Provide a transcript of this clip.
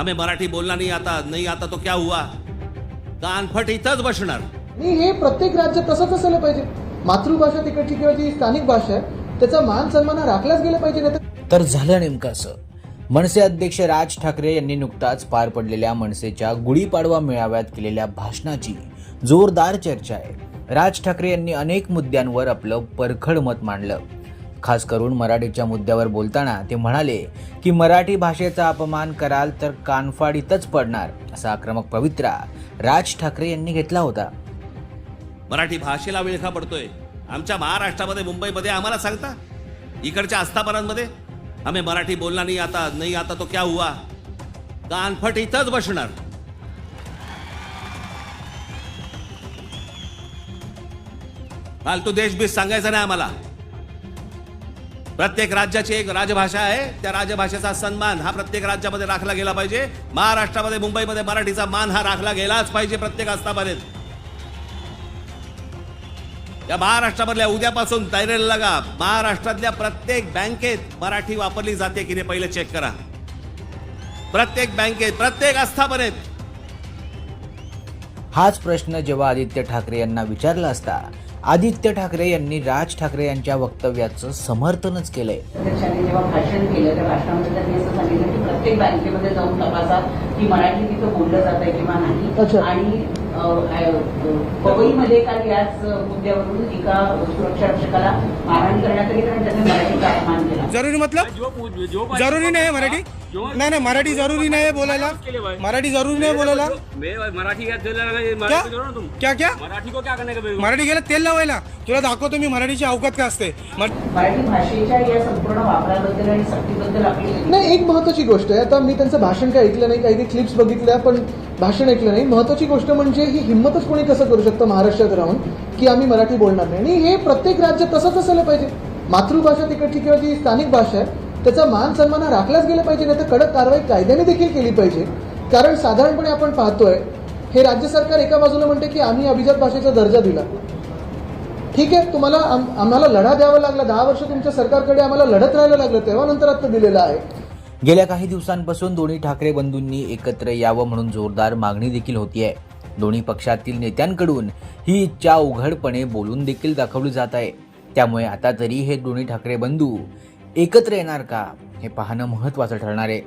हमें मराठी बोलना नहीं आता नहीं आता तो क्या हुआ? कानफट इथंच बसणार. आणि हे प्रत्येक राज्यात तसंच असायला पाहिजे. मातृभाषा तिकडची किंवा जी स्थानिक भाषा आहे त्याचा मान सन्मान हा राखलाच गेला पाहिजे नाही तर तर झालं नेमकं असं. मनसे अध्यक्ष राज ठाकरे यांनी नुकताच पार पडलेल्या मनसेच्या गुढीपाडवा मेळाव्यात केलेल्या भाषणाची जोरदार चर्चा आहे. राज ठाकरे यांनी अनेक मुद्द्यांवर आपलं परखड मत मांडलं. खास करून मराठीच्या मुद्द्यावर बोलताना ते म्हणाले की मराठी भाषेचा अपमान कराल तर कानफाडीतच पडणार असा आक्रमक पवित्रा राज ठाकरे यांनी घेतला होता. मराठी भाषेला विळखा पडतोय. आमच्या महाराष्ट्रामध्ये मुंबईमध्ये आम्हाला सांगता? इकडच्या आस्थापनांमध्ये? आम्ही मराठी बोलला नाही आता नाही आता तो क्या हुआ? कानफट इथंच बसणार. फालतू देश बीस सांगायचा नाही आम्हाला. प्रत्येक राज्याची एक राजभाषा आहे. त्या राजभाषेचा सन्मान हा प्रत्येक राज्यामध्ये राखला गेला पाहिजे. महाराष्ट्रामध्ये मुंबईमध्ये मराठीचा मान हा राखला गेलाच पाहिजे प्रत्येक आस्थापनेत. या महाराष्ट्रामधल्या उद्यापासून तैरेल लागा. महाराष्ट्रातल्या प्रत्येक बँकेत मराठी वापरली जाते की नाही पहिले चेक करा. प्रत्येक बँकेत प्रत्येक आस्थापनेत. हाच प्रश्न जेव्हा आदित्य ठाकरे यांना विचारला असता आदित्य ठाकरे यांनी राज ठाकरे यांच्या वक्तव्याचं समर्थनच केलंय. अध्यक्षांनी जेव्हा भाषण केलं त्या भाषणामध्ये त्यांनी असं सांगितलं की प्रत्येक बँकेमध्ये जाऊन तपासा की मराठी तिथं बोललं जात आहे किंवा नाही. आणि पवईमध्ये काल याच मुद्द्यावरून एका सुरक्षा रक्षकाला मारहाण करण्यात आली कारण त्याने मराठीचा अपमान केला. जरुरी मतलब? जरुरी नाही मराठी? जो- नाही नाही मराठी जरुरी नाही बोलायला. मराठी जरुरी नाही बोलायला. मराठी क्या क्या मराठी को जोड़ो ना तुम. क्या क्या? मराठी को क्या करने का बेगम? मराठी गेलं तेल लावायला. तुला दाखवतो मी मराठीची अवकात काय असते. मर- मराठी भाषेच्या या संपूर्ण वापराबद्दल आणि सक्तीबद्दल आपली नाही एक महत्वाची गोष्ट आहे. आता मी त्यांचं भाषण काय ऐकलं नाही काही काही क्लिप्स बघितल्या पण भाषण ऐकलं नाही. महत्वाची गोष्ट म्हणजे ही हिंमतच कोणी कसं करू शकतं महाराष्ट्रात राहून की आम्ही मराठी बोलणार नाही. आणि हे प्रत्येक राज्यात तसंच असायला पाहिजे. मातृभाषा तिकडची किंवा जी स्थानिक भाषा आहे त्याचा मान सन्मान हा राखलाच गेला पाहिजे नाही तर कडक कारवाई कायद्याने देखील केली पाहिजे. कारण साधारणपणे आपण पाहतोय हे राज्य सरकार एका बाजूला म्हणते की आम्ही अभिजात भाषेचा दर्जा दिला. ठीक आहे तुम्हाला आम- आम्हाला लढा द्यावा लागला दहा वर्ष तुमच्या सरकारकडे आम्हाला लढत राहायला लागलं तेव्हा नंतर आता दिलेलं आहे. गेल्या काही दिवसांपासून दोन्ही ठाकरे बंधूंनी एकत्र यावं म्हणून जोरदार मागणी देखील होती आहे दोन्ही पक्षातील नेत्यांकडून ही इच्छा उघडपणे बोलून देखील दाखवली जात आहे. त्यामुळे आता तरी हे दोन्ही ठाकरे बंधू एकत्र येणार का? हे पाहणं महत्त्वाचं ठरणार आहे.